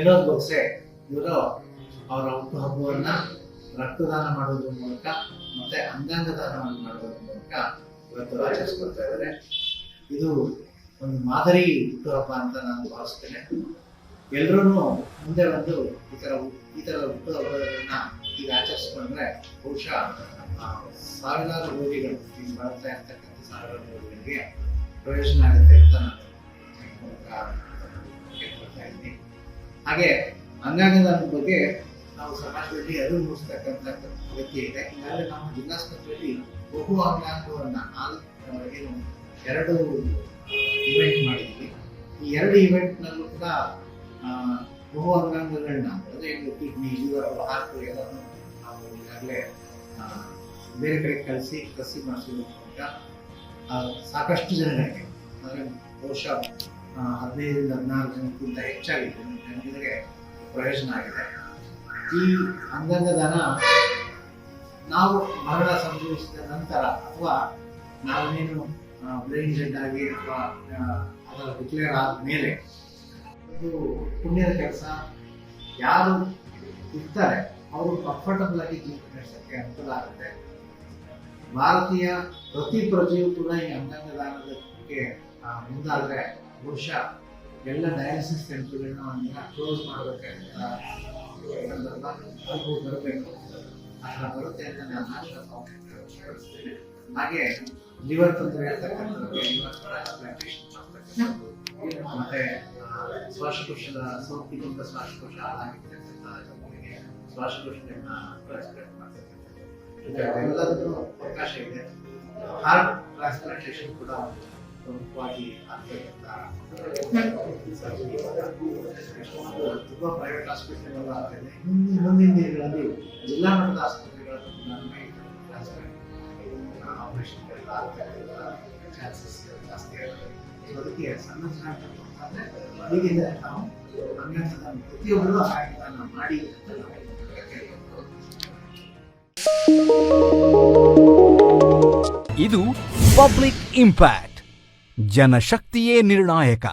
ವಿನೋದ್ ಬೋಕ್ಸೆ ಇವರು ಅವರ ಹುಟ್ಟುಹಬ್ಬವನ್ನ ರಕ್ತದಾನ ಮಾಡೋದ್ರ ಮೂಲಕ ಮತ್ತೆ ಅಂಗಾಂಗ ದಾನವನ್ನು ಮಾಡೋದ್ರ ಮೂಲಕ ಇವತ್ತು ಆಚರಿಸ್ಕೊಳ್ತಾ ಇದ್ದಾರೆ ಇದು ಒಂದು ಮಾದರಿ ಹುಟ್ಟುಹಬ್ಬ ಅಂತ ನಾನು ಭಾವಿಸ್ತೇನೆ. ಎಲ್ಲರೂ ಮುಂದೆ ಬಂದು ಈ ಥರ ಈ ಥರ ಹುಟ್ಟುಹಬ್ಬಗಳನ್ನ ಈಗ ಆಚರಿಸ್ಕೊಂಡ್ರೆ ಬಹುಶಃ ಸಾವಿರಾರು ರೋಗಿಗಳು ಈಗ ಬರ್ತಾ ಇರ್ತಕ್ಕಂಥ ಸಾವಿರಾರು ರೋಗಿಗಳಿಗೆ ಪ್ರಯೋಜನ ಆಗುತ್ತೆ ಅಂತ ನಾನು ಹಾಗೆ ಅಂಗಾಂಗದ ಬಗ್ಗೆ ನಾವು ಸಮಾಜದಲ್ಲಿ ಅರಿವು ಮೂಡಿಸ್ತಕ್ಕಂಥ ಅಗತ್ಯ ಇದೆ. ಈಗಾಗಲೇ ನಮ್ಮ ಜಿಲ್ಲಾಸ್ಪತ್ರೆಯಲ್ಲಿ ಬಹು ಅಂಗಾಂಗವನ್ನ ನಾಲ್ಕು ಎರಡು ಇವೆಂಟ್ ಮಾಡಿದ್ವಿ. ಈ ಎರಡು ಇವೆಂಟ್ನಲ್ಲೂ ಕೂಡ ಬಹು ಅಂಗಾಂಗಗಳನ್ನ ಅಂದರೆ ಕಿಡ್ನಿ ಲಿವರ್ ಹಾರ್ಟ್ ಎಲ್ಲವನ್ನು ನಾವು ಈಗಾಗಲೇ ಬೇರೆ ಕಡೆ ಕಳಿಸಿ, ಕಸಿ ಮಾಡಿಸೋದ್ರ ಮೂಲಕ ಸಾಕಷ್ಟು ಜನಗಳಿಗೆ, ಅಂದರೆ ಬಹುಶಃ ಹದಿನೈದರಿಂದ ಹದಿನಾರು ಜನಕ್ಕಿಂತ ಹೆಚ್ಚಾಗಿದೆ. ಜನ- ಜನರಿಗೆ ಪ್ರಯೋಜನ ಆಗಿದೆ. ಈ ಅಂಗಂಗದಾನ ನಾವು ಮರಣ ಸಂಭವಿಸಿದ ನಂತರ ಅಥವಾ ನಾವೇನು ಬ್ರೈನ್ ಡೆಡ್ ಆಗಿ ಅಥವಾ ಅದರ ಡಿಕ್ಲೇರ್ ಆದ್ಮೇಲೆ ಒಂದು ಪುಣ್ಯದ ಕೆಲಸ ಯಾರು ಇರ್ತಾರೆ ಅವರು ಕಂಫರ್ಟಬಲ್ ಆಗಿ ಜೀವನ ನಡೆಸೋಕ್ಕೆ ಅನುಕೂಲ ಆಗುತ್ತೆ. ಭಾರತೀಯ ಪ್ರತಿ ಪ್ರಜೆಯೂ ಕೂಡ ಈ ಅಂಗಾಂಗ ದಾನದಕ್ಕೆ ಆ, ಮುಂದಾದ್ರೆ ಬಹುಶಃ ಎಲ್ಲ ಡಯಾಲಿಸಿಸ್ ಸೆಂಟರ್ಗಳನ್ನ ಕ್ಲೋಸ್ ಅದು ಬರಬೇಕು. ಬರುತ್ತೆ ಅಂತ ನಾನು ಆಶಾಭಾವನೆ ಹಾಗೆ ಲಿವರ್ ತೊಂದರೆ ಮತ್ತೆ ಶ್ವಾಸಕೋಶದ ಸೋಂಕಿನಿಂದ ಶ್ವಾಸಕೋಶ ಹಾಳಾಗಿರ್ತಕ್ಕಂಥ ಜನರಿಗೆ ಟ್ರಾನ್ಸ್ಪ್ಲಾಂಟ್ ಮಾಡ್ತಕ್ಕಂಥದ್ದು. ಅವಕಾಶ ಇದೆ. ಹಾರ್ಟ್ ಟ್ರಾನ್ಸ್ಪ್ಲಾಂಟೇಷನ್ ಕೂಡ ಪ್ರಮುಖವಾಗಿ ಜಿಲ್ಲಾ ಮಟ್ಟದ ಮಾಡಿ ಇದು ಪಬ್ಲಿಕ್ ಇಂಪ್ಯಾಕ್ಟ್. ಜನಶಕ್ತಿಯೇ ನಿರ್ಣಾಯಕ